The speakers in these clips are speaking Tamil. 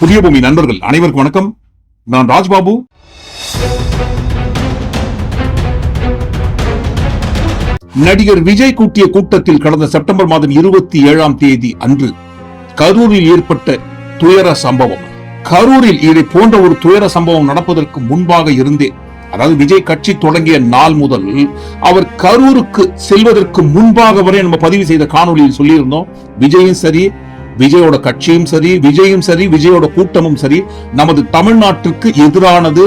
புதிய பூமி நண்பர்கள் அனைவருக்கும் வணக்கம். நான் ராஜ்பாபு. நடிகர் விஜய் கூட்டிய கூட்டத்தில் கடந்த செப்டம்பர் மாதம் இருபத்தி ஏழாம் தேதி அன்று கரூரில் ஏற்பட்ட துயர சம்பவம். கரூரில் இதை போன்ற ஒரு துயர சம்பவம் நடப்பதற்கு முன்பாக இருந்தே அதாவது விஜய் கட்சி தொடங்கிய நாள் முதல் அவர் கரூருக்கு செல்வதற்கு முன்பாக வரை நம்ம பதிவு செய்த காணொலியில் சொல்லியிருந்தோம். விஜயும் சரி விஜயோட கட்சியும் சரி விஜயும் சரி விஜயோட கூட்டமும் சரி நமது தமிழ்நாட்டிற்கு எதிரானது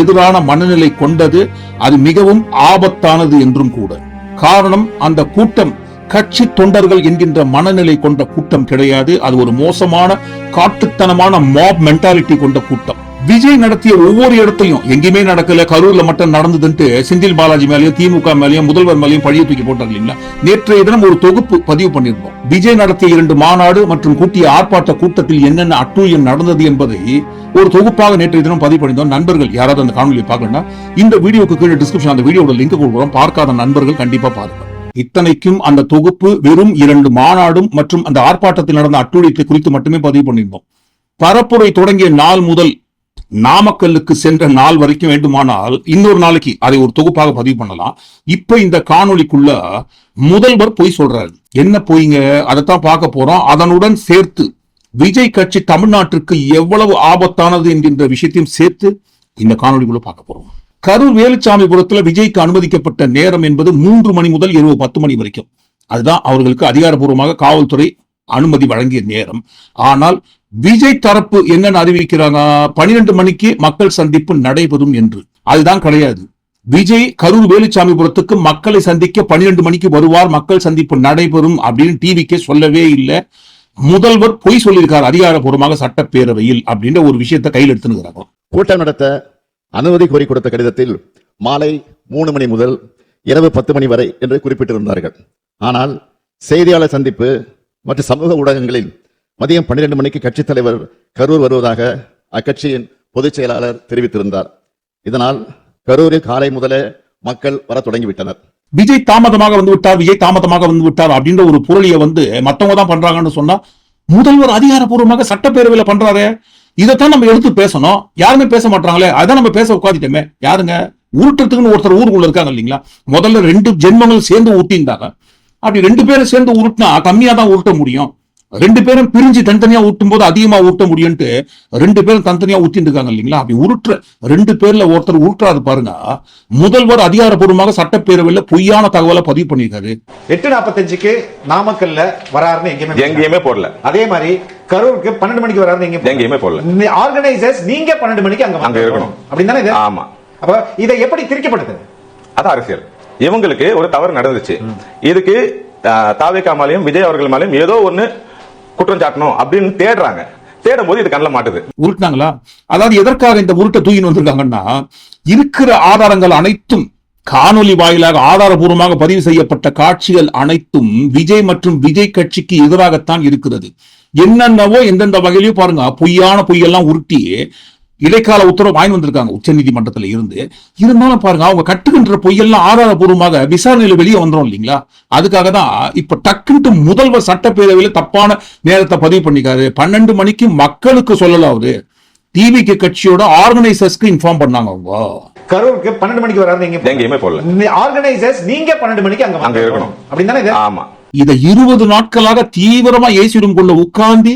எதிரான மனநிலை கொண்டது அது மிகவும் ஆபத்தானது என்றும் கூட. காரணம் அந்த கூட்டம் கட்சி தொண்டர்கள் என்கின்ற மனநிலை கொண்ட கூட்டம் கிடையாது. அது ஒரு மோசமான காட்டுத்தனமான மாப் மென்டாலிட்டி கொண்ட கூட்டம். விஜய் நடத்திய ஒவ்வொரு இடத்தையும் எங்கேயுமே நடக்கல. கரூர்ல மட்டும் நடந்ததுன்ட்டு செந்தில் பாலாஜி மேலேயும் திமுக மேலேயும் முதல்வர் மேலேயும் பழிய தூக்கி போட்டாங்க இல்லைங்களா? நேற்றைய தினம் ஒரு தொகுப்பு பதிவு பண்ணியிருந்தோம். விஜய் நடத்திய இரண்டு மாநாடு மற்றும் கூட்டிய ஆர்ப்பாட்ட கூட்டத்தில் என்னென்ன அட்டூழியம் நடந்தது என்பதை ஒரு தொகுப்பாக நேற்றைய தினம் பதிவு பண்ணியிருந்தோம். நண்பர்கள் யாராவது அந்த காணொலியை பார்க்கணும்னா இந்த வீடியோக்கு கீழே டிஸ்கிரிப்ஷன் அந்த வீடியோட லிங்க் கொடுக்குறோம். பார்க்காத நண்பர்கள் கண்டிப்பா பாருங்க. இத்தனைக்கும் அந்த தொகுப்பு வெறும் இரண்டு மாநாடும் மற்றும் அந்த ஆர்ப்பாட்டத்தில் நடந்த அட்டூழியத்தை குறித்து மட்டுமே பதிவு பண்ணியிருந்தோம். பரப்புரை தொடங்கிய நாள் முதல் நாமக்கல்லுக்கு சென்ற நாள் வரைக்கும் வேண்டுமானால் இன்னொரு நாளைக்கு அதை ஒரு தொகுப்பாக பதிவு பண்ணலாம். இப்ப இந்த காணொளிக்குள்ள முதல்வர் பொய் சொல்றாரு. என்ன பொய்ங்க? அதைத்தான் பார்க்க போறோம். அதனுடன் சேர்த்து விஜய் கட்சி தமிழ்நாட்டிற்கு எவ்வளவு ஆபத்தானது என்கின்ற விஷயத்தையும் சேர்த்து இந்த காணொளிக்குள்ள பார்க்க போறோம். கரூர் வேலுச்சாமிபுரத்துல விஜய்க்கு அனுமதிக்கப்பட்ட நேரம் என்பது மூன்று மணி முதல் இரவு பத்து மணி வரைக்கும். அதுதான் அவர்களுக்கு அதிகாரப்பூர்வமாக காவல்துறை அனுமதி வழங்கிய நேரம். ஆனால் விஜய் தரப்பு என்னன்னு அறிவிக்கிறாங்க? பனிரெண்டு மணிக்கு மக்கள் சந்திப்பு நடைபெறும் என்று. அதுதான் கிடையாது. விஜய் கரூர் வேலுச்சாமிபுரத்துக்கு மக்களை சந்திக்க பனிரெண்டு மணிக்கு வருவார். மக்கள் சந்திப்பு நடைபெறும் அப்படின்னு டிவிக்கே சொல்லவே இல்லை. முதல்வர் பொய் சொல்லியிருக்கார் அதிகாரப்பூர்வமாக சட்டப்பேரவையில் அப்படின்ற ஒரு விஷயத்தை கையில் எடுத்துனுங்கிறாங்க கூட்டம் நடத்த அனுமதி கோரி கொடுத்த கடிதத்தில் மாலை மூணு மணி முதல் இரவு பத்து மணி வரை என்று குறிப்பிட்டிருந்தார்கள். ஆனால் செய்தியாளர் சந்திப்பு மற்றும் சமூக ஊடகங்களில் மதியம் பன்னிரண்டு மணிக்கு கட்சித் தலைவர் கரூர் வருவதாக அக்கட்சியின் பொதுச் செயலாளர் தெரிவித்திருந்தார். இதனால் கரூரில் காலை முதலே மக்கள் வர தொடங்கிவிட்டனர். விஜய் தாமதமாக வந்து விட்டார் விஜய் தாமதமாக வந்து விட்டார் அப்படின்ற ஒரு புரளியை வந்து மத்தவங்க தான் பண்றாங்கன்னு சொன்னா முதல்வர் அதிகாரப்பூர்வமாக சட்டப்பேரவையில பண்றாரு. இதைத்தான் நம்ம எடுத்து பேசணும். யாருமே பேச மாட்டாங்களே. அதான் நம்ம பேச உட்காந்துட்டோமே யாருங்க? உருட்டுறதுக்குன்னு ஒருத்தர் ஊருக்குள்ள இருக்காங்க இல்லைங்களா? முதல்ல ரெண்டு ஜென்மங்கள் சேர்ந்து ஊட்டியிருந்தாங்க. அப்படி ரெண்டு பேரும் சேர்ந்து உருட்டினா கம்மியா தான் உருட்ட முடியும். ரெண்டு பேரும் பிரிஞ்சு தனித்தனியா ஊட்டும் போது அதிகமா ஊட்ட முடியும்ட்டு ரெண்டு பேரும் தனித்தனியா ஊத்திட்டு இருக்காங்க இல்லைங்களா? அப்படி உருட்டுற ரெண்டு பேர்ல ஒருத்தர் உருட்டுறாரு பாருங்க. முதல்வர் அதிகாரப்பூர்வமாக சட்டப்பேரவையில பொய்யான தகவலை பதிவு பண்ணியிருக்காரு. எட்டு நாற்பத்தஞ்சுக்கு நாமக்கல்ல வராருன்னு எங்கேயுமே. எங்கேயுமே போடல. அதே மாதிரி கரூருக்கு பன்னெண்டு மணிக்கு வராருன்னு எங்கேயும் எங்கேயுமே போடல. ஆர்கனைசர்ஸ் நீங்க பன்னெண்டு மணிக்கு அங்க அங்க இருக்கணும். அப்படின்னு தானே இது? ஆமா. அப்ப இதை எப்படி திரிக்கப்படுது அது அரசியல். இவங்களுக்கு ஒரு தவறு நடந்துச்சு. இதுக்கு தாவேக்கா மேலையும் விஜய் அவர்கள் மேலையும் ஏதோ ஒண்ணு குற்றம் சாட்டணும் அப்படின்னு தேடுறாங்க. தேடும் போது இது கண்ணில் மாட்டுது. உருட்டினாங்களா? அதாவது எதற்காக இந்த உருட்டை தூக்கின்னு வந்திருக்காங்கன்னா இருக்கிற ஆதாரங்கள் அனைத்தும் காணொலி வாயிலாக ஆதாரபூர்வமாக பதிவு செய்யப்பட்ட காட்சிகள் அனைத்தும் விஜய் மற்றும் விஜய் கட்சிக்கு எதிராகத்தான் இருக்கிறது. என்னென்னவோ எந்தெந்த வகையிலையும் பாருங்க பொய்யான பொய்யெல்லாம் உருட்டி இடைக்கால உத்தரவு வாங்கி வந்திருக்காங்க. உச்ச நீதிமன்றத்துல இருந்து. இருந்தாலும் பாருங்க அவங்க கட்டுகின்ற பொய்யெல்லாம் ஆதாரபூர்வமாக விசாரணையில வெளியே வந்துரும் இல்லைங்களா? அதுக்காக தான் இப்ப டக்குன்ட்டு முதல்வர் சட்டப்பேரவையில தப்பான நேரத்தை பதிவு பண்ணிக்காரு. பன்னெண்டு மணிக்கு மக்களுக்கு சொல்லல அவரு. டிவிக்கு கட்சியோட ஆர்கனைசர்ஸ்க்கு இன்ஃபார்ம் பண்ணாங்க அவங்க. கரூருக்கு பன்னெண்டு மணிக்கு வராருன்னு எங்கேயும் எங்கேயுமே போடல. ஆர்கனைசர்ஸ் நீங்க பன்னெண்டு மணிக்கு அங்க அங்க இருக்கணும். அப்படின்னு தானே இது? ஆமா. இதை இருபது நாட்களாக தீவிரமா ஏசி ரூம் கொள்ள உட்கார்ந்து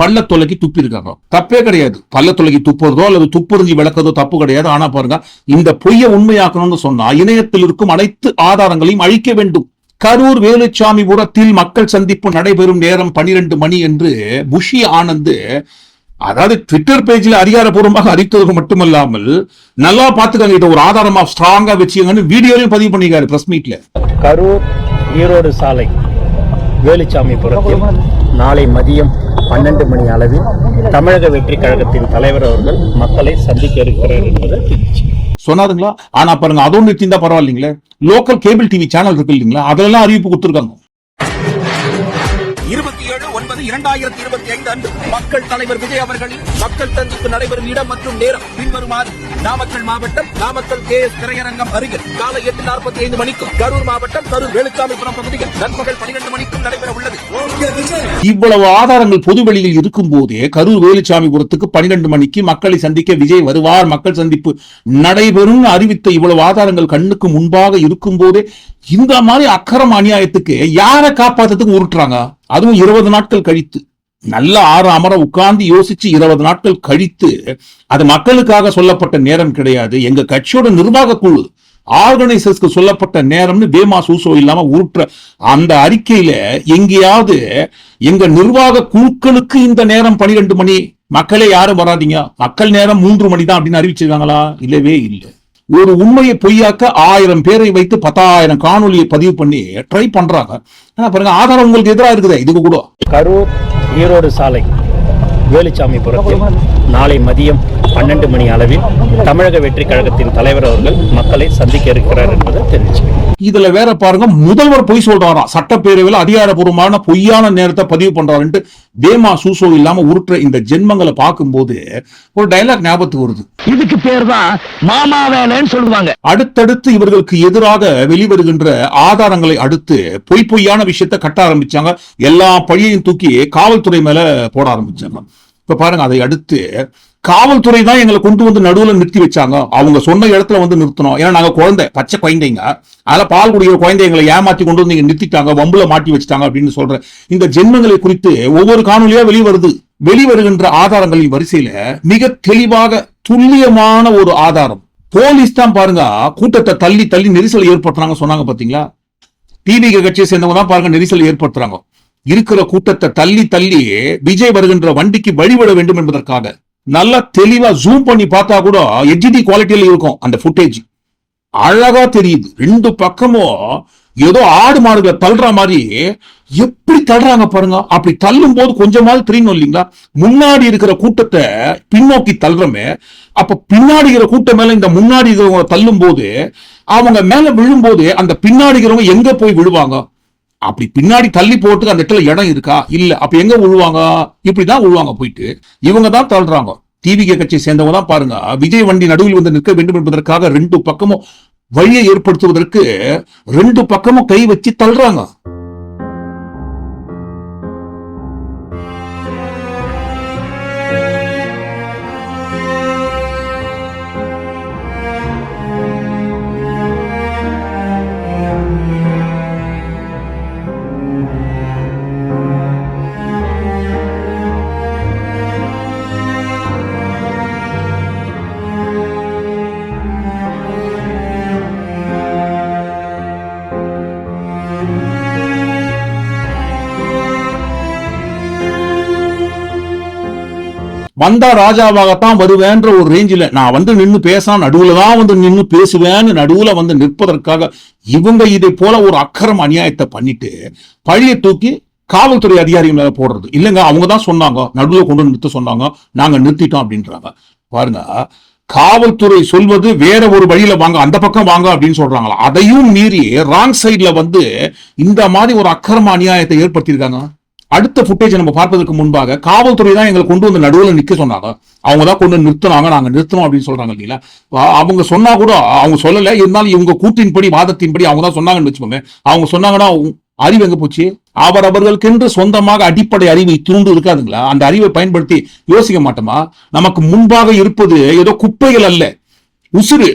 பள்ள தொலைக்கு துப்பி இருக்காங்க. தப்பே கிடையாது. பள்ள தொலைக்கு துப்புறதோ அல்லது துப்புறிஞ்சி விளக்கதோ தப்பு கிடையாது. ஆனா பாருங்க இந்த பொய்யை உண்மையாக்கணும்னு சொன்னா இணையத்தில் இருக்கும் அனைத்து ஆதாரங்களையும் அழிக்க வேண்டும். கரூர் வேலுச்சாமிபுரத்தில் மக்கள் சந்திப்பு நடைபெறும் நேரம் பனிரெண்டு மணி என்று புஷி ஆனந்த் அதாவது ட்விட்டர் பேஜ்ல அதிகாரப்பூர்வமாக அறிவித்தது மட்டுமல்லாமல் நல்லா பாத்துக்காங்க இதை ஒரு ஆதாரமா ஸ்ட்ராங்கா வச்சுக்கங்கன்னு வீடியோலையும் பதிவு பண்ணிருக்காரு பிரஸ் மீட்ல கரூர் ஈரோடு சாலை. வேலுச்சாமிபுரத்தில் நாளை மதியம் பன்னெண்டு மணி அளவில் தமிழக வெற்றி கழகத்தின் தலைவர் அவர்கள் மக்களை சந்திக்க இருக்கிறார் என்பதை சொன்னாருங்களா? ஆனா பாருங்க அதுவும் நிறுத்திருந்தா பரவாயில்லைங்களே. லோக்கல் கேபிள் டிவி சேனல் இருக்கு இல்லைங்களா? அதெல்லாம் அறிவிப்பு கொடுத்துருக்காங்க. இருபத்தி இரண்டாயிரத்தி இருபத்தி ஐந்து அன்று மக்கள் தலைவர் விஜய் அவர்களின் மக்கள் சந்திப்பு நடைபெறும் இடம் மற்றும் நேரம் பின்வருமாறு நாமக்கல் மாவட்டம் நாமக்கல் கே எஸ் திரையரங்கம் அருகில் காலை எட்டு நாற்பத்தி ஐந்து மணிக்கும் கரூர் மாவட்டம் கரூர் வேலுச்சாமிபுரம் பகுதியில் நண்பகல் பனிரெண்டு மணிக்கும் நடைபெற உள்ளது. இவ்வளவு ஆதாரங்கள் பொதுவெளியில் இருக்கும் போதே கரூர் வேலுச்சாமிபுரத்துக்கு பனிரெண்டு மணிக்கு மக்களை சந்திக்க விஜய் வருவார். மக்கள் சந்திப்பு நடைபெறும் அறிவித்த இவ்வளவு ஆதாரங்கள் கண்ணுக்கு முன்பாக இருக்கும் போதே இந்த மாதிரி அக்கறம் அநியாயத்துக்கு யாரை காப்பாத்துறதுக்கு உருட்டுறாங்க? அதுவும் இருபது நாட்கள் கழித்து. நல்ல ஆறு அமர உட்கார்ந்து யோசிச்சு இருபது நாட்கள் கழித்து. அது மக்களுக்காக சொல்லப்பட்ட நேரம் கிடையாது. எங்க கட்சியோட நிர்வாக குழு ஆர்கனைசர்ஸ்க்கு சொல்லப்பட்ட நேரம்னு வேமா சூசோ இல்லாம உருட்டுற அந்த அறிக்கையில எங்கேயாவது எங்க நிர்வாக குழுக்களுக்கு இந்த நேரம் பனிரெண்டு மணி மக்களே யாரும் வராதீங்க. மக்கள் நேரம் மூன்று மணி தான் அப்படின்னு அறிவிச்சிருக்காங்களா? இல்லவே இல்லை. ஒரு உண்மையை பொய்யாக்க ஆயிரம் பேரை வைத்து பத்தாயிரம் காணொலியை பதிவு பண்ணி ட்ரை பண்றாங்க. ஆனா பாருங்க ஆதாரம் உங்களுக்கு எதிராக இருக்குதே இதுக்கு கூட. கரூர் ஈரோடு சாலை வேலுச்சாமிபுரத்தில் நாளை மதியம் பன்னெண்டு மணி அளவில் தமிழக வெற்றி கழகத்தின் தலைவர் அவர்கள் மக்களை சந்திக்க இருக்கிறார் என்பதை தெரிவிச்சுக்கிறேன். இதுல வேற பாருங்க முதல்வர் பொய் சொல்றாராம் சட்டப்பேரவையில் அதிகாரப்பூர்வமான பொய்யான நேரத்தை பதிவு பண்றாருன்ட்டு பேமா சூசோ இல்லாம உருட்டுற இந்த ஜென்மங்களை பார்க்கும்போது ஒரு டைலாக் ஞாபகத்துக்கு வருது. இதுக்கு பேர் தான் மாமா வேலைன்னு சொல்லுவாங்க. அடுத்தடுத்து இவர்களுக்கு எதிராக வெளிவருகின்ற ஆதாரங்களை அடுத்து பொய் பொய்யான விஷயத்தை கட்ட ஆரம்பிச்சாங்க. எல்லா பழியையும் தூக்கி காவல்துறை மேல போட ஆரம்பிச்சாங்க. இப்ப பாருங்க அதை அடுத்து காவல்துறை தான் எங்களை கொண்டு வந்து நடுவுல நிறுத்தி வச்சாங்க. அவங்க சொன்ன இடத்துல வந்து நிறுத்தணும். ஏன்னா நாங்க குழந்தை பச்சை குழந்தைங்க. அதில் பால் குடிக்கிற குழந்தைங்களை ஏமாத்தி கொண்டு வந்து இங்க நிறுத்திட்டாங்க. வம்புல மாட்டி வச்சுட்டாங்க அப்படின்னு சொல்றேன். இந்த ஜென்மங்களை குறித்து ஒவ்வொரு காணொலியா வெளிவருது. வெளிவருகின்ற ஆதாரங்களின் வரிசையில மிக தெளிவாக துல்லியமான ஒரு ஆதாரம். போலீஸ் தான் பாருங்க கூட்டத்தை தள்ளி தள்ளி நெரிசல் ஏற்படுத்துறாங்க சொன்னாங்க பாத்தீங்களா? டிவி கட்சியை சேர்ந்தவங்க தான் பாருங்க நெரிசல் ஏற்படுத்துறாங்க. இருக்கிற கூட்டத்தை தள்ளி தள்ளி விஜய் வருகின்ற வண்டிக்கு வழிவிட வேண்டும் என்பதற்காக. நல்லா தெளிவா ஜூம் பண்ணி பார்த்தா கூட எச்டி குவாலிட்டியில இருக்கும் அந்த ஃபுட்டேஜ் அழகா தெரியுது. ரெண்டு பக்கமும் ஏதோ ஆடு மாடுகளை தள்ளுற மாதிரி எப்படி தள்ளுறாங்க பாருங்க. அப்படி தள்ளும் போது கொஞ்சமாவது தெரியணும் இல்லைங்களா? முன்னாடி இருக்கிற கூட்டத்தை பின்னோக்கி தள்ளுறமே. அப்ப பின்னாடி இருக்கிற கூட்டம் மேல இந்த முன்னாடி இருக்கிறவங்க தள்ளும் போது அவங்க மேல விழும்போது அந்த பின்னாடி இருக்கிறவங்க எங்க போய் விழுவாங்க? அப்படி பின்னாடி தள்ளி போட்டு அந்த இடத்துல இடம் இருக்கா? இல்ல. அப்ப எங்க விழுவாங்க இப்படிதான் விழுவாங்க போயிட்டு. இவங்க தான் தள்ளுறாங்க. டிவிகே கட்சியை சேர்ந்தவங்க தான் பாருங்க. விஜய் வண்டி நடுவில் வந்து நிற்க வேண்டும் என்பதற்காக ரெண்டு பக்கமும் வழியை ஏற்படுத்துவதற்கு ரெண்டு பக்கமும் கை வச்சு தள்ளுறாங்க. வந்தா ராஜாவாகத்தான் வருவேன்ற ஒரு ரேஞ்சில் நான் வந்து நின்று பேசாம நடுவில் தான் வந்து நின்று பேசுவேன்னு நடுவில் வந்து நிற்பதற்காக இவங்க இதை போல ஒரு அக்கரம் அநியாயத்தை பண்ணிட்டு பழியை தூக்கி காவல்துறை அதிகாரி மேல போடுறது. இல்லைங்க அவங்க தான் சொன்னாங்க. நடுவில் கொண்டு வந்து நிறுத்த சொன்னாங்க. நாங்க நிறுத்திட்டோம் அப்படின்றாங்க. பாருங்க காவல்துறை சொல்வது வேற ஒரு வழியில வாங்க அந்த பக்கம் வாங்க அப்படின்னு சொல்றாங்களா? அதையும் மீறி ராங் சைட்ல வந்து இந்த மாதிரி ஒரு அக்கிரம அநியாயத்தை ஏற்படுத்தியிருக்காங்க. அடுத்த ஃபுட்டேஜ் நம்ம பார்ப்பதற்கு முன்பாக காவல்துறை தான் எங்களை கொண்டு வந்து நடுவில் நிற்க சொன்னாங்க. அவங்க தான் கொண்டு நிறுத்தினாங்க. நாங்கள் நிறுத்தணும் அப்படின்னு சொல்றாங்க இல்லைங்களா? அவங்க சொன்னா கூட அவங்க சொல்லலை. இருந்தாலும் இவங்க கூட்டின்படி வாதத்தின்படி அவங்க தான் சொன்னாங்கன்னு வச்சுக்கோங்க. அவங்க சொன்னாங்கன்னா அறிவு எங்க போச்சு? அவர் அவர்களுக்கென்று சொந்தமாக அடிப்படை அறிவை தூண்டு இருக்காதுங்களா? அந்த அறிவை பயன்படுத்தி யோசிக்க மாட்டோமா? நமக்கு முன்பாக இருப்பது ஏதோ குப்பைகள் அல்ல. உசுறு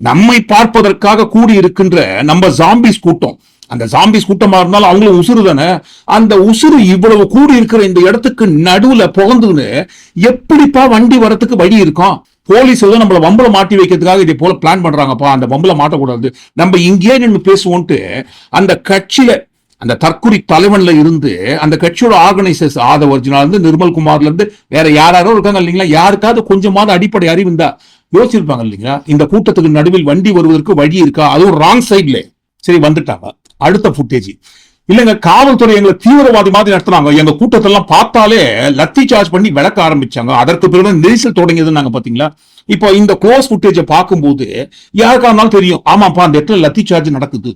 நம்மை பார்ப்பதற்காக கூடி இருக்கின்ற நம்ம ஜாம்பிஸ் கூட்டம். அந்த ஜாம்பிஸ் கூட்டமா இருந்தாலும் அவங்களும் உசுறு தானே? அந்த உசுறு இவ்வளவு கூடி இருக்கிற இந்த இடத்துக்கு நடுவுல புகந்துன்னு எப்படிப்பா வண்டி வரத்துக்கு வழி இருக்கும்? போலீஸ் ஏதோ நம்மள வம்பல மாட்டி வைக்கிறதுக்காக இதே போல பிளான் பண்றாங்கப்பா. அந்த வம்பல மாட்டக்கூடாது. நம்ம இங்கேயே நின்று பேசுவோன்ட்டு அந்த கட்சியில அந்த தற்குறி தலைவன்ல இருந்து அந்த கட்சியோட ஆர்கனைசர்ஸ் ஆதவ இருந்து நிர்மல் குமார்ல இருந்து வேற யாராரோ இருக்காங்க இல்லைங்களா? யாருக்காவது கொஞ்சமாவது அடிப்படை அறிவு இருந்தா யோசிச்சிருப்பாங்க இல்லைங்களா? இந்த கூட்டத்துக்கு நடுவில் வண்டி வருவதற்கு வழி இருக்கா? அதுவும் ராங் சைட்ல சரி வந்துட்டாங்க. அடுத்த ஃபுட்டேஜ் இல்லைங்க காவல்துறை எங்களை தீவிரவாதி மாதிரி நடத்துனாங்க. எங்க கூட்டத்தெல்லாம் பார்த்தாலே லத்தி சார்ஜ் பண்ணி விளக்க ஆரம்பிச்சாங்க. அதற்கு பிறகு நெரிசல் தொடங்கியது நாங்க பாத்தீங்களா? இப்போ இந்த கோர்ஸ் ஃபுட்டேஜை பார்க்கும்போது யாருக்கா இருந்தாலும் தெரியும். ஆமாப்பா அந்த இடத்துல லத்தி சார்ஜ் நடக்குது.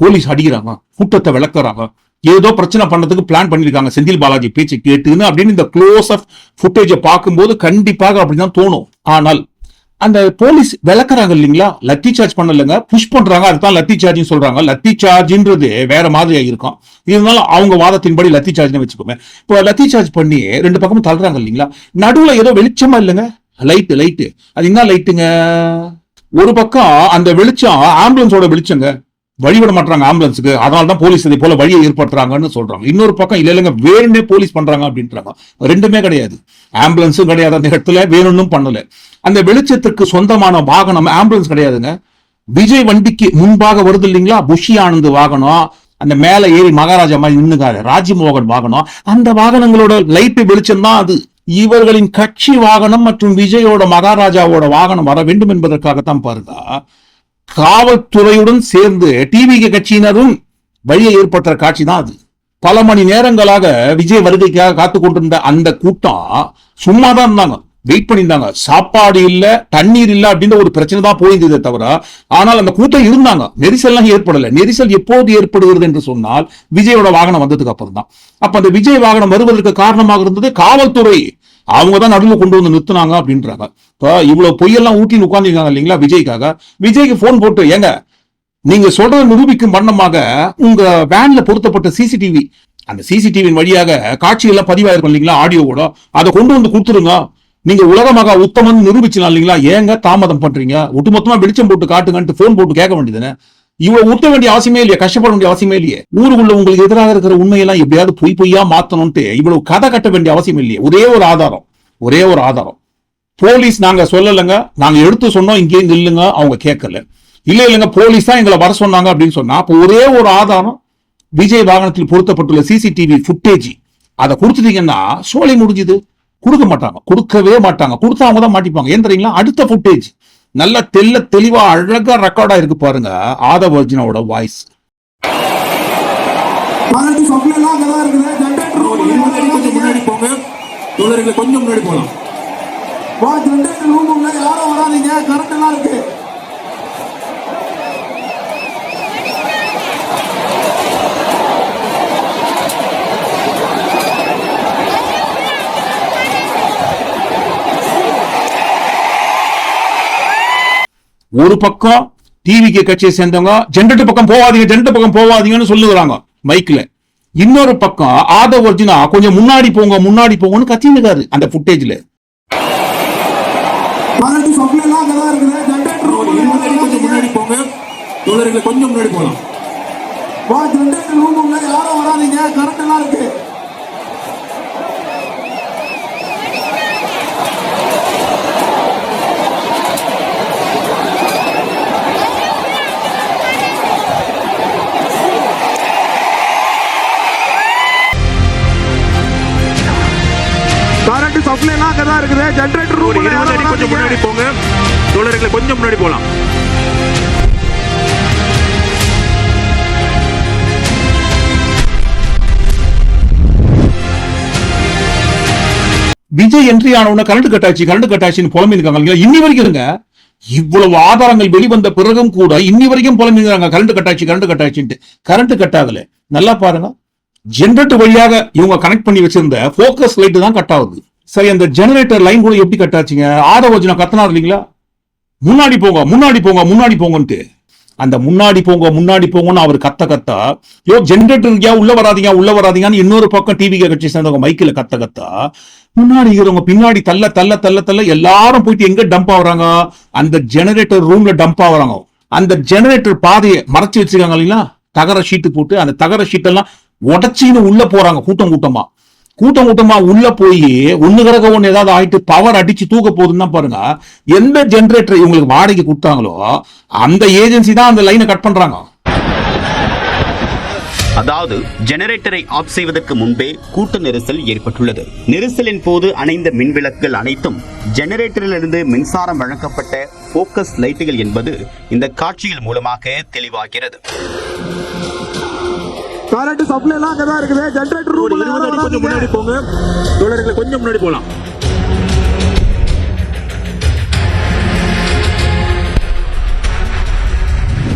போலீஸ் அடிக்கிறாங்க கூட்டத்தை விளக்குறாங்க. ஏதோ பிரச்சனை பண்ணதுக்கு பிளான் பண்ணிருக்காங்க. செந்தில் பாலாஜி பேச்சு கேட்டுன்னு அப்படின்னு இந்த க்ளோஸ் அப் ஃபுட்டேஜை பார்க்கும்போது கண்டிப்பாக அப்படிதான் தோணும். ஆனால் அந்த போலீஸ் விளக்குறாங்க இல்லைங்களா? லத்தி சார்ஜ் பண்ணலங்க. புஷ் பண்றாங்க அதுதான் லத்தி சார்ஜ்னு சொல்றாங்க. லத்தி சார்ஜ்ன்றது வேற மாதிரியா இருக்கும். இருந்தாலும் அவங்க வாதத்தின்படி லத்தி சார்ஜ்னு வச்சுக்கோங்க. இப்போ லத்தி சார்ஜ் பண்ணி ரெண்டு பக்கமும் தள்ளுறாங்க இல்லைங்களா? நடுவுல ஏதோ வெளிச்சமா இல்லைங்க? லைட்டு லைட்டு அது என்ன லைட்டுங்க ஒரு பக்கம் அந்த வெளிச்சம் ஆம்புலன்ஸோட வெளிச்சங்க. வழிபட விட மாட்டாங்க ஆம்புலன்ஸுக்கு அதனால தான் போலீஸ் இதே போல வழியை ஏற்படுத்துறாங்கன்னு சொல்றாங்க. இன்னொரு பக்கம் இல்லை இல்லைங்க வேணுமே போலீஸ் பண்றாங்க அப்படின்றாங்க. ரெண்டுமே கிடையாது. ஆம்புலன்ஸும் கிடையாது அந்த இடத்துல வேணும்னும் பண்ணல. அந்த வெளிச்சத்திற்கு சொந்தமான வாகனம் ஆம்புலன்ஸ் கிடையாதுங்க. விஜய் வண்டிக்கு முன்பாக வருது இல்லைங்களா? புஷி ஆனந்த் வாகனம். அந்த மேலே ஏறி மகாராஜா மாதிரி நின்னுக்காரு. ராஜ்மோகன் வாகனம். அந்த வாகனங்களோட லைட்டு வெளிச்சம் தான் அது. இவர்களின் கட்சி வாகனம் மற்றும் விஜயோட மகாராஜாவோட வாகனம் வர வேண்டும் என்பதற்காகத்தான் பாருங்க. காவல்துறையுடன் சேர்ந்து டிவிகே கட்சியினரும் வழியை ஏற்படுத்துற காட்சி தான் அது. பல மணி நேரங்களாக விஜய் வருகைக்காக காத்து கொண்டிருந்த அந்த கூட்டம் சும்மா தான் இருந்தாங்க. வெயிட் பண்ணியிருந்தாங்க. சாப்பாடு இல்லை தண்ணீர் இல்ல அப்படின்ற ஒரு பிரச்சனை தான் போயிருந்ததே தவிர ஆனால் அந்த கூட்டம் இருந்தாங்க. நெரிசல்லாம் ஏற்படலை. நெரிசல் எப்போது ஏற்படுகிறது என்று சொன்னால் விஜயோட வாகனம் வந்ததுக்கு அப்புறம் தான் அப்ப அந்த விஜய் வாகனம் வருவதற்கு காரணமாக இருந்தது காவல்துறை. அவங்க தான் நடுவில் கொண்டு வந்து நிறுத்துனாங்க அப்படின்றாங்க. இப்போ இவ்வளோ பொய்யெல்லாம் ஊட்டி உட்காந்துருக்காங்க இல்லைங்களா விஜய்க்காக? விஜய்க்கு போன் போட்டு ஏங்க நீங்க சொல்றதை நிரூபிக்கும் வண்ணமாக உங்க வேன்ல பொருத்தப்பட்ட சிசிடிவி அந்த சிசிடிவியின் வழியாக காட்சியெல்லாம் பதிவாயிருக்கும் இல்லைங்களா? ஆடியோவோட அதை கொண்டு வந்து கொடுத்துருங்க. நீங்க உலகமாக உத்தமன் நிரூபிச்சலாம் இல்லைங்களா? ஏங்க தாமதம் பண்றீங்க? ஒட்டுமொத்தமா வெளிச்சம் போட்டு காட்டுங்கன்ட்டு போன் போட்டு கேட்க வேண்டியதுன்னு இவ்வளவு ஊத்த வேண்டிய அவசியமே இல்லையா கஷ்டப்பட வேண்டிய அவசியமே இல்லையே? ஊருக்குள்ள உங்களுக்கு எதிராக இருக்கிற உண்மையெல்லாம் எப்படியாவது பொய் பொய்யா மாத்தணும்ட்டு இவ்வளவு கதை கட்ட வேண்டிய அவசியம் இல்லையே. ஒரே ஒரு ஆதாரம். ஒரே ஒரு ஆதாரம். போலீஸ் நாங்க சொல்லலைங்க. நாங்க எடுத்து சொன்னோம் இங்கே நில்லுங்க அவங்க கேட்கல. இல்ல இல்லைங்க போலீஸ் தான் எங்களை வர சொன்னாங்க அப்படின்னு சொன்னா அப்போ ஒரே ஒரு ஆதாரம் விஜய் வாகனத்தில் பொருத்தப்பட்டுள்ள சிசிடிவி ஃபுட்டேஜ் அதை கொடுத்துட்டீங்கன்னா சோலை முடிஞ்சுது. கொடுக்க மாட்டாங்க. கொடுக்கவே மாட்டாங்க. கொடுத்தா அவங்க தான் மாட்டிப்பாங்க. ஏன் தெரியுங்களா? அடுத்த ஃபுட்டேஜ் நல்ல தெல்ல தெளிவா அழகா ரெக்கார்டா இருக்கு பாருங்க ஆதவ அர்ஜுனோட வாய்ஸ் கொஞ்சம் முன்னாடி போங்க தோழர்களை கொஞ்சம் முன்னாடி போலாம் வா ஜென்ரேட்டர் ரூம் உள்ள யாரும் வராதீங்க கரண்ட் எல்லாம் இருக்கு ஒரு பக்கம் டிவிக்கு கட்சியை சேர்ந்தவங்க ஜென்ரேட்டர் பக்கம் போவாதீங்க ஜென்ரேட்டர் பக்கம் போவாதீங்கன்னு சொல்லுகிறாங்க மைக்ல இன்னொரு பக்கம் ஆதவ அர்ஜுனா கொஞ்சம் முன்னாடி போங்க முன்னாடி போங்கன்னு கத்தினுக்காரு அந்த ஃபுட்டேஜ்ல கொஞ்சம் முன்னாடி போங்க. தோழர்களை கொஞ்சம் முன்னாடி போலாம். வா ஜென்ரேட்டர் ரூம் உள்ள யாரும் வராதீங்க. கரண்ட் எல்லாம் இருக்கு. கரண்ட் சப்ளை எல்லாம் அங்கதான் இருக்குது. ஜென்ரேட்டர் ரூம் கொஞ்சம் முன்னாடி போங்க. தோழர்களை கொஞ்சம் முன்னாடி போலாம் விஜய் என்ட்ரி ஆனவன கரண்ட் கட்டாச்சு கரண்ட் கட்டாச்சுன்னு புலம்பிருக்காங்க இல்லையா இன்னி வரைக்கும் இருங்க. இவ்வளவு ஆதாரங்கள் வெளிவந்த பிறகும் கூட இன்னி வரைக்கும் புலம்பிருக்காங்க கரண்ட் கட்டாச்சு கரண்ட் கட்டாச்சுன்ட்டு கரண்ட் கட் ஆகல. நல்லா பாருங்க. ஜெனரேட்டர் வழியாக இவங்க கனெக்ட் பண்ணி வச்சிருந்த ஃபோக்கஸ் லைட் தான் கட் ஆகுது. சரி அந்த ஜெனரேட்டர் லைன் கூட எப்படி கட்டாச்சுங்க? ஆச்சுங்க ஆதவஜனா கத்தனார் இல்லைங்களா? முன்னாடி போங்க முன்னாடி போங்க முன்னாடி போங்கன்ட்டு. அந்த முன்னாடி போங்க முன்னாடி போங்கன்னு அவர் கத்த கத்தா யோ ஜெனரேட்டர் இருக்கியா உள்ள வராதிங்க உள்ள வராதிங்கன்னு இன்னொரு பக்கம் டிவி கட்சி சேர்ந்தவங்க மைக்கில் கத்த கத்தா முன்னாடி இருக்கிறவங்க பின்னாடி தள்ள தள்ள தள்ள தள்ள எல்லாரும் போயிட்டு எங்க டம்ப் ஆகுறாங்க? அந்த ஜெனரேட்டர் ரூம்ல டம்ப் ஆகுறாங்க. அந்த ஜெனரேட்டர் பாதையை மறைச்சு வச்சிருக்காங்க இல்லைங்களா? தகர ஷீட்டு போட்டு அந்த தகர ஷீட்டெல்லாம் உடச்சின்னு உள்ள போறாங்க கூட்டம் கூட்டமா. கூட்டம் கூட்டமா உள்ள போய் ஒண்ணு கிடக்க ஒண்ணு ஏதாவது ஆயிட்டு பவர் அடிச்சு தூக்க போகுதுன்னா தான் பாருங்க. எந்த ஜென்ரேட்டர் இவங்களுக்கு வாடகை கொடுத்தாங்களோ அந்த ஏஜென்சி தான் அந்த லைனை கட் பண்றாங்க. அதாவது ஜெனரேட்டரை ஆஃப் செய்வதற்கு முன்பே கூட்ட நெரிசல் ஏற்பட்டுள்ளது. நெரிசலின் போது அணைந்த மின்விளக்குகள் அனைத்தும் ஜெனரேட்டரிலிருந்து மின்சாரம் வழங்கப்பட்ட போக்கஸ் லைட்டுகள் என்பது இந்த காட்சிகள் மூலமாக தெளிவாகிறது. கரண்ட் சப்ளை எல்லாம் அங்கதான் இருக்குது. ஜென்ரேட்டர் ரூம் கொஞ்சம் முன்னாடி போங்க. தோழர்களை கொஞ்சம் முன்னாடி போலாம்.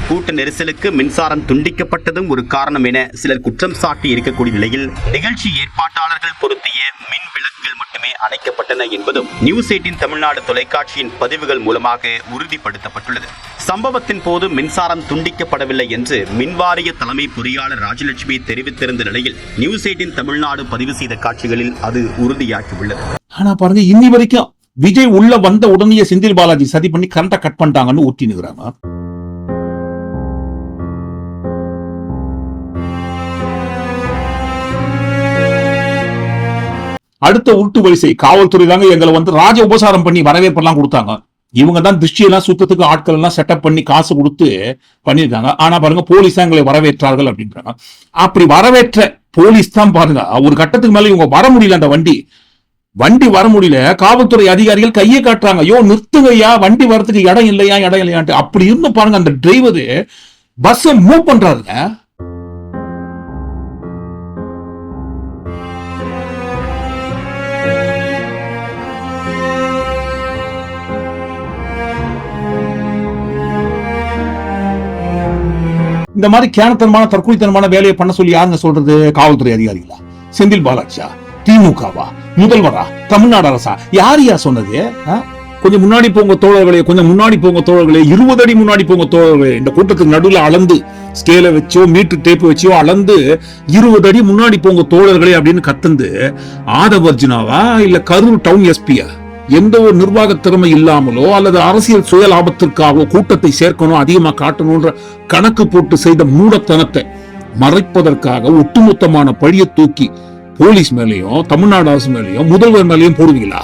கூட்ட நெரிசலுக்கு மின்சாரம் துண்டிக்கப்பட்டதும் ஒரு காரணம் என சிலர் குற்றம் சாட்டி இருக்கக்கூடிய நிலையில் நிகழ்ச்சி ஏற்பாட்டாளர்கள் பொருத்திய மட்டுமே அணைக்கப்பட்டன என்பதும் நியூஸ் எயிட்டின் தமிழ்நாடு தொலைக்காட்சியின் பதிவுகள் மூலமாக உறுதிப்படுத்தப்பட்டுள்ளது. சம்பவத்தின் போது மின்சாரம் துண்டிக்கப்படவில்லை என்று மின்வாரிய தலைமை பொறியாளர் ராஜலட்சுமி தெரிவித்திருந்த நிலையில் நியூஸ் எயிட்டின் தமிழ்நாடு பதிவு செய்த காட்சிகளில் அது உறுதியாகியுள்ளது. ஆனா பாருங்க இன்னி வரைக்கும் விஜய் உள்ள வந்த உடனே செந்தில் பாலாஜி சதி பண்ணி கரண்டா கட் பண்ணிட்டாங்கன்னு ஊட்டி நிற்கிறாங்க அடுத்த உருட்டு வரிசை. காவல்துறை தாங்க எங்களை வந்து ராஜ உபசாரம் பண்ணி வரவேற்பெல்லாம் கொடுத்தாங்க. இவங்க தான் திருஷ்டியெல்லாம் சுத்தத்துக்கு ஆட்கள் எல்லாம் செட்டப் பண்ணி காசு கொடுத்து பண்ணியிருக்காங்க. ஆனா பாருங்க போலீஸ் தான் எங்களை வரவேற்றார்கள் அப்படின்றாங்க. அப்படி வரவேற்ற போலீஸ் தான் பாருங்க ஒரு கட்டத்துக்கு மேல இவங்க வர முடியல அந்த வண்டி. வண்டி வர முடியல காவல்துறை அதிகாரிகள் கையை காட்டுறாங்க. ஐயோ நிறுத்துங்கய்யா வண்டி வர்றதுக்கு இடம் இல்லையா இடம் இல்லையான்ட்டு. அப்படி இருந்து பாருங்க அந்த டிரைவரு பஸ்ஸை மூவ் பண்றாருங்க. இந்த மாதிரி கேனத்தனமான தற்கொலைத்தனமான வேலையை பண்ண சொல்லி யாருங்க சொல்றது? காவல்துறை அதிகாரிகளா? செந்தில் பாலாஜியா? திமுகவா? முதல்வரா? தமிழ்நாடு அரசா? யார் யா சொன்னது? கொஞ்சம் முன்னாடி போங்க தோழர்களே கொஞ்சம் முன்னாடி போங்க தோழர்களே. இருபது அடி முன்னாடி போங்க தோழர்களே. இந்த கூட்டத்துக்கு நடுவில் அளந்து ஸ்கேலை வச்சோ மீட்டர் டேப் வச்சோ அளந்து இருபது அடி முன்னாடி போங்க தோழர்களே அப்படின்னு கத்துந்து ஆதவர்ஜுனாவா இல்ல கரூர் டவுன் எஸ்பியா எந்த ஒரு நிர்வாக திறமை இல்லாமலோ அல்லது அரசியல் சுய லாபத்திற்காகவோ கூட்டத்தை சேர்க்கணும் அதிகமா காட்டணும்ன்ற கணக்கு போட்டு செய்த மூடத்தனத்தை மறைப்பதற்காக ஒட்டுமொத்தமான பழியை தூக்கி போலீஸ் மேலேயும் தமிழ்நாடு அரசு மேலேயும் முதல்வர் மேலேயும் போடுவீங்களா?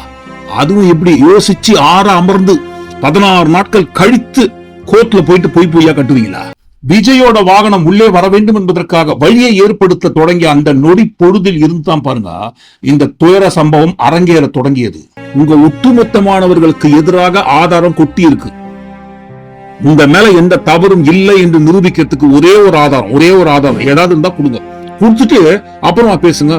அதுவும் எப்படி? யோசிச்சு ஆற அமர்ந்து பதினாறு நாட்கள் கழித்து கோர்ட்ல போயிட்டு பொய் பொய்யா கட்டுவீங்களா? விஜயோட வாகனம் உள்ளே வர வேண்டும் என்பதற்காக வழியை ஏற்படுத்த தொடங்கிய அந்த நொடி பொழுதில் இருந்துதான் பாருங்க இந்த துயர சம்பவம் அரங்கேற தொடங்கியது. உங்க ஒட்டுமொத்தமானவர்களுக்கு எதிராக ஆதாரம் கொட்டி இருக்கு உங்க மேல எந்த தவறும் இல்லை என்று நிரூபிக்கிறதுக்கு ஒரே ஒரு ஆதாரம் ஒரே ஒரு ஆதாரம். ஏதாவது இருந்தா கொடுங்க. கொடுத்துட்டு அப்புறமா பேசுங்க.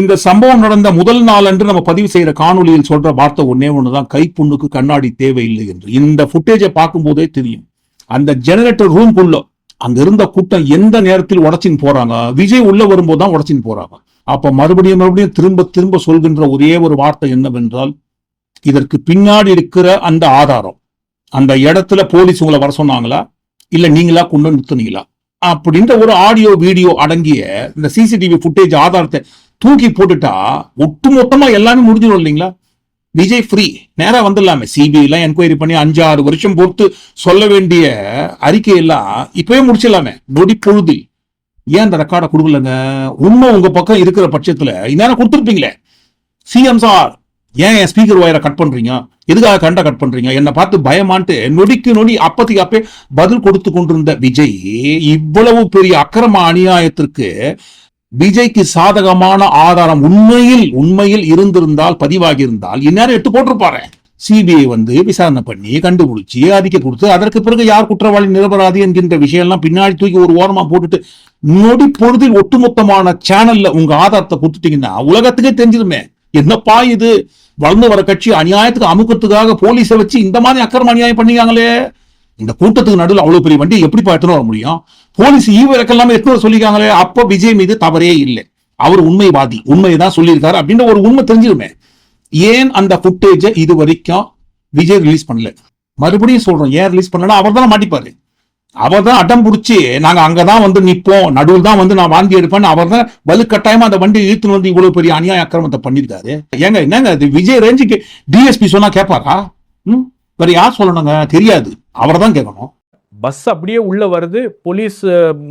இந்த சம்பவம் நடந்த முதல் நாள் அன்று நம்ம பதிவு செய்யற காணொலியில் சொல்ற வார்த்தை ஒன்னே ஒண்ணுதான். கைப்புண்ணுக்கு கண்ணாடி தேவையில்லை என்று. இந்த ஃபுட்டேஜை பார்க்கும்போதே தெரியும். அந்த ஜெனரேட்டர் ரூம்குள்ள அங்க இருந்த கூட்டம் எந்த நேரத்தில் உடச்சின்னு போறாங்க? விஜய் உள்ள வரும்போது தான் உடச்சின்னு போறாங்க. அப்ப மறுபடியும் மறுபடியும் திரும்ப திரும்ப சொல்கின்ற ஒரே ஒரு வார்த்தை என்னவென்றால் இதற்கு பின்னாடி இருக்கிற அந்த ஆதாரம் அந்த இடத்துல போலீஸ் உங்களை வர சொன்னாங்களா? இல்ல நீங்களா கொண்டு வந்து நிறுத்துனீங்களா? அப்படின்ற ஒரு ஆடியோ வீடியோ அடங்கிய இந்த சிசிடிவி ஃபுட்டேஜ் ஆதாரத்தை தூக்கி போட்டுட்டா ஒட்டுமொத்தமா எல்லாமே முடிஞ்சிடும் இல்லைங்களா? விஜய் ஃப்ரீ நேராக வந்துடலாமே. சிபிஐ எல்லாம் என்கொயரி பண்ணி அஞ்சு ஆறு வருஷம் பொறுத்து சொல்ல வேண்டிய அறிக்கை எல்லாம் இப்பவே முடிச்சிடலாமே. நொடி பொழுதில். ஏன் அந்த ரெக்கார்டை கொடுக்கலங்க? உண்மை உங்க பக்கம் இருக்கிற பட்சத்துல இந்நேரம் கொடுத்துருப்பீங்களே. சிஎம் சார் ஏன் என் ஸ்பீக்கர் ஒயரை கட் பண்றீங்க? எதுக்காக கண்ட கட் பண்றீங்க? என்னை பார்த்து பயமான்ட்டு நொடிக்கு நொடி அப்பத்துக்கு அப்பே பதில் கொடுத்து கொண்டிருந்த விஜய் இவ்வளவு பெரிய அக்கிரம அநியாயத்திற்கு விஜய்க்கு சாதகமான ஆதாரம் உண்மையில் உண்மையில் இருந்திருந்தால் பதிவாகி இருந்தால் இந்நேரம் எடுத்து போட்டிருப்பாரு. சிபிஐ வந்து விசாரணை பண்ணி கண்டுபிடிச்சி அறிக்கை கொடுத்து அதற்கு பிறகு யார் குற்றவாளி நிரபராதி என்கின்ற விஷயம்லாம் பின்னாடி தூக்கி ஒரு ஓரமா போட்டுட்டு நொடி பொழுதில் ஒட்டுமொத்தமான சேனல்ல உங்க ஆதாரத்தை கொடுத்துட்டீங்கன்னா உலகத்துக்கே தெரிஞ்சிருமே. என்னப்பா இது? வளர்ந்து வர கட்சி அநியாயத்துக்கு அமுக்கத்துக்காக போலீஸை வச்சு இந்த மாதிரி அக்கிரம அநியாயம் பண்ணிக்காங்களே இந்த கூட்டத்துக்கு நடுவில் அவ்வளவு பெரிய வண்டி எப்படி எடுத்துன்னு வர முடியும்? போலீஸ் ஈவ இல்லாமல் எடுத்துன்னு வர சொல்லியிருக்காங்களே அப்போ விஜய் மீது தவறே இல்லை. அவர் உண்மைவாதி. உண்மையை தான் சொல்லியிருக்காரு. அப்படின்ற ஒரு உண்மை தெரிஞ்சிருமே. ஏன் அந்த ஃபுட்டேஜை இது வரைக்கும் விஜய் ரிலீஸ் பண்ணல? மறுபடியும் சொல்றோம். ஏன் ரிலீஸ் பண்ணல அவர் தானே மாட்டிப்பாரு. அவர் தான் அடம் பிடிச்சி நாங்க அங்கதான் வந்து நிப்போம் நடுவில் தான் வந்து நான் வாந்தி எடுப்பேன் அவர் தான் வலுக்கட்டாயமா அந்த வண்டி இழுத்துன்னு வந்து இவ்வளவு பெரிய அநியாய அக்கிரமத்தை பண்ணிருக்காரு ஏங்க என்னங்க இது? விஜய் ரேஞ்சுக்கு டிஎஸ்பி சொன்னா கேட்பாரா? ம்? வேற யார் சொல்லணுங்க? தெரியாது. அவரை தான் கேட்கணும். பஸ் அப்படியே உள்ள வருது. போலீஸ்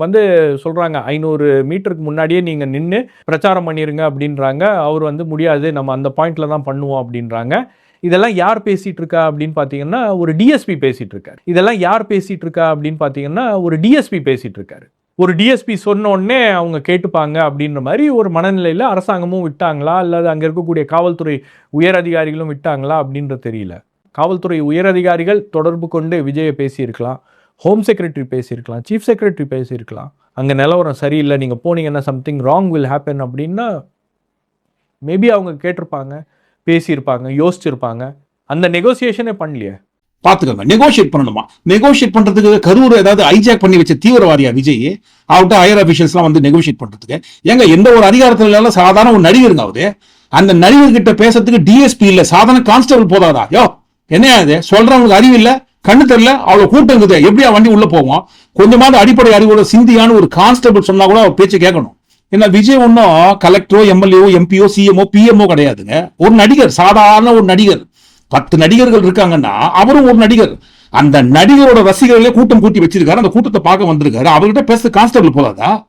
வந்து சொல்றாங்க ஐநூறு மீட்டருக்கு முன்னாடியே நீங்க நின்று பிரச்சாரம் பண்ணிருங்க அப்படின்றாங்க. அவர் வந்து முடியாது நம்ம அந்த பாயிண்ட்ல தான் பண்ணுவோம் அப்படின்றாங்க. இதெல்லாம் யார் பேசிட்டு இருக்கா அப்படின்னு பார்த்தீங்கன்னா ஒரு டிஎஸ்பி பேசிட்டு இருக்காரு இதெல்லாம் யார் பேசிட்டு இருக்கா அப்படின்னு பார்த்தீங்கன்னா ஒரு டிஎஸ்பி பேசிட்டு இருக்காரு ஒரு டிஎஸ்பி சொன்ன உடனே அவங்க கேட்டுப்பாங்க அப்படின்ற மாதிரி ஒரு மனநிலையில் அரசாங்கமும் விட்டாங்களா? அல்லது அங்கே இருக்கக்கூடிய காவல்துறை உயர் அதிகாரிகளும் விட்டாங்களா அப்படின்ற தெரியல. காவல்துறை உயர் அதிகாரிகள் தொடர்பு கொண்டு விஜயை பேசியிருக்கலாம். ஹோம் செக்ரட்டரி பேசியிருக்கலாம். சீஃப் செக்ரட்டரி பேசியிருக்கலாம். அங்கே நிலவரம் சரியில்லை. நீங்கள் போனீங்கன்னா சம்திங் ராங் வில் ஹேப்பன் அப்படின்னா மேபி அவங்க கேட்டிருப்பாங்க. பேசியிருப்பாங்க யோசிச்சிருப்பாங்க. அந்த நெகோசியேஷனே பண்ணலையே. பார்த்துக்கோங்க நெகோஷியேட் பண்ணணுமா? நெகோஷியேட் பண்ணுறதுக்கு கரூர் ஏதாவது ஹைஜாக் பண்ணி வச்ச தீவிரவாதியா விஜய்? அவர்கிட்ட ஹையர் அஃபிஷியல்ஸ்லாம் வந்து நெகோஷியேட் பண்ணுறதுக்கு ஏங்க எந்த ஒரு அதிகாரத்தில் இல்லாமல் சாதாரண ஒரு நடிகருங்க அவரு. அந்த நடிகர்கிட்ட பேசுறதுக்கு டிஎஸ்பி இல்லை சாதாரண கான்ஸ்டபிள் போதாதா? யோ என்னையா அது சொல்கிறவங்களுக்கு அறிவு இல்லை கண்ணு தெரியல அவ்வளோ கூட்டம் இருக்குது. எப்படியா வண்டி உள்ளே போவோம்? கொஞ்சமாவது அடிப்படை அறிவோட சிந்தியான்னு ஒரு கான்ஸ்டபிள் சொன்னால் கூட அவர் பேச்சு கேட்கணும். என்ன விஜய் ஒன்றும் கலெக்டரோ எம்எல்ஏஓ எம்பிஓ சிஎம்ஓ பிஎம்ஓ கிடையாதுங்க. ஒரு நடிகர் சாதாரண ஒரு நடிகர். பத்து நடிகர்கள் இருக்காங்கன்னா அவரும் ஒரு நடிகர். அந்த நடிகரோட ரசிகர்களே கூட்டம் கூட்டி வச்சிருக்காரு அந்த கூட்டத்தை பார்க்க வந்திருக்காரு. அவர்கிட்ட பேச கான்ஸ்டபிள் போதாதா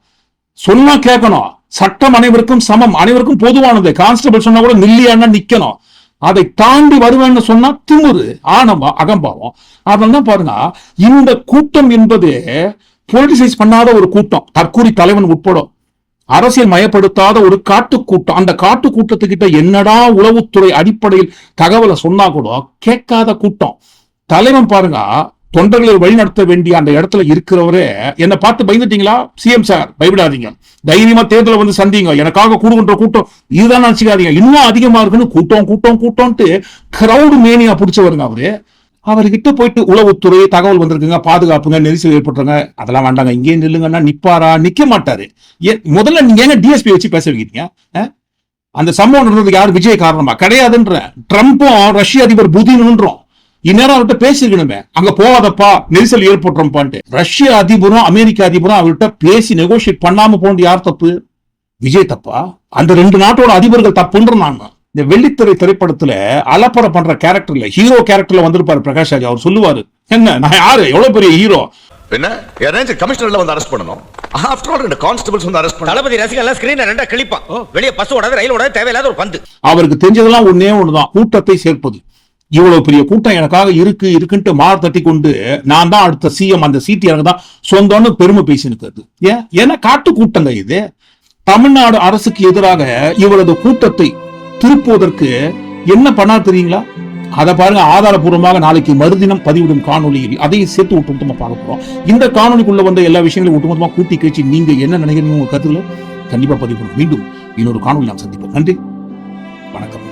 சொன்னா கேட்கணும். சட்டம் அனைவருக்கும் சமம். அனைவருக்கும் பொதுவானது. கான்ஸ்டபிள் சொன்னா கூட நில்லியானா நிக்கணும். அதை தாண்டி வருவேன்னு சொன்னா திமுரு ஆணவம் அகம்பாவம். அதெல்லாம் பாருங்க. இந்த கூட்டம் என்பது பொலிட்டிசைஸ் பண்ணாத ஒரு கூட்டம். தற்கூரி தலைவன் உட்படும். அரசியல் மயப்படுத்தாத ஒரு காட்டு கூட்டம் அந்த காட்டு கூட்டத்துக்கிட்ட என்னடா உளவுத்துறை அடிப்படையில் தகவலை சொன்னா கூட கேட்காத கூட்டம். தலைவன் பாருங்க தொண்டர்களை வழிநடத்த வேண்டிய அந்த இடத்துல இருக்கிறவரே என்னை பார்த்து பயந்துட்டீங்களா? சிஎம் சார் பயப்படாதீங்க. தைரியமா தேர்தலை வந்து சந்திங்க. எனக்காக கூடுகின்ற கூட்டம். இதுதான் நினைச்சுக்காதீங்க. இன்னும் அதிகமா இருக்குன்னு கூட்டம் கூட்டம் கூட்டம்ட்டு கிரௌடு மேனியா பிடிச்சவருங்க அவரு. அவர்கிட்ட போயிட்டு உளவுத்துறை தகவல் வந்திருக்குங்க பாதுகாப்புங்க நெரிசல் ஏற்பட்டுருங்க அதெல்லாம் வேண்டாங்க. இங்கே நில்லுங்கன்னா நிப்பாரா? நிக்க மாட்டாரு. ஏன் முதல்ல நீங்க ஏங்க டிஎஸ்பி வச்சு பேச வைக்கிறீங்க? அந்த சம்பவம் நடந்ததுக்கு யார்? விஜய் காரணமா? கிடையாதுன்ற. ட்ரம்ப்பும் ரஷ்ய அதிபர் புதினுன்றோம் இந்நேரம் அவர்கிட்ட பேசிருக்கணுமே அங்க போகாதப்பா நெரிசல் ஏற்பட்டுறோம்பான்ட்டு ரஷ்ய அதிபரும் அமெரிக்க அதிபரும் அவர்கிட்ட பேசி நெகோசியேட் பண்ணாம போனது யார் தப்பு? விஜய் தப்பா? அந்த ரெண்டு நாட்டோட அதிபர்கள் தப்புன்ற நான் இந்த வெள்ளித்திரை திரைப்படத்துல அலப்பறை பண்ற கேரக்டர்ல ஹீரோ கேரக்டர்ல வந்திருப்பாரு பிரகாஷ் ராஜ். அவர் சொல்லுவாரு என்ன நான் யாரு? எவ்வளவு பெரிய ஹீரோ என்ன? யாராச்சும் கமிஷனர்ல வந்து அரெஸ்ட் பண்ணணும்? ஆஃப்டர் ஆல் ரெண்டு கான்ஸ்டபிள்ஸ் வந்து அரெஸ்ட் பண்ணணும். தளபதி ரசிகர்லாம் ஸ்கிரீனை ரெண்டா கிழிப்பான். வெளியே பஸ் ஓடாது ரயில் ஓடாது தேவையில்லாத ஒரு பந்து. அவருக்கு தெரிஞ்சதெல்லாம் ஒண்ணே ஒண்ணுதான். கூட்டத்தை சேர்ப்பது. இவ்வளவு பெரிய கூட்டம் எனக்காக இருக்கு இருக்குன்ட்டு மார் தட்டி கொண்டு நான் தான் அடுத்த சிஎம் அந்த சீட்டு எனக்கு தான் சொந்தம்னு பெருமை பேசினுக்கிறது ஏன்? ஏன்னா காட்டு கூட்டங்க இது. தமிழ்நாடு அரசுக்கு எதிராக இவரது கூட்டத்தை திருப்புவதற்கு என்ன பண்ணா தெரியுங்களா? அதை பாருங்க ஆதாரபூர்வமாக நாளைக்கு மறுதினம் பதிவிடும் காணொலியில் அதையும் சேர்த்து ஒட்டுமொத்தமாக பார்க்க போறோம். இந்த காணொலிக்குள்ள வந்த எல்லா விஷயங்களையும் ஒட்டுமொத்தமா கூட்டி கழிச்சு நீங்க என்ன நினைக்கிறீங்க உங்க கருத்துக்களை கண்டிப்பா பதிவு மீண்டும் இன்னொரு காணொலி நாம் சந்திப்போம். நன்றி. வணக்கம்.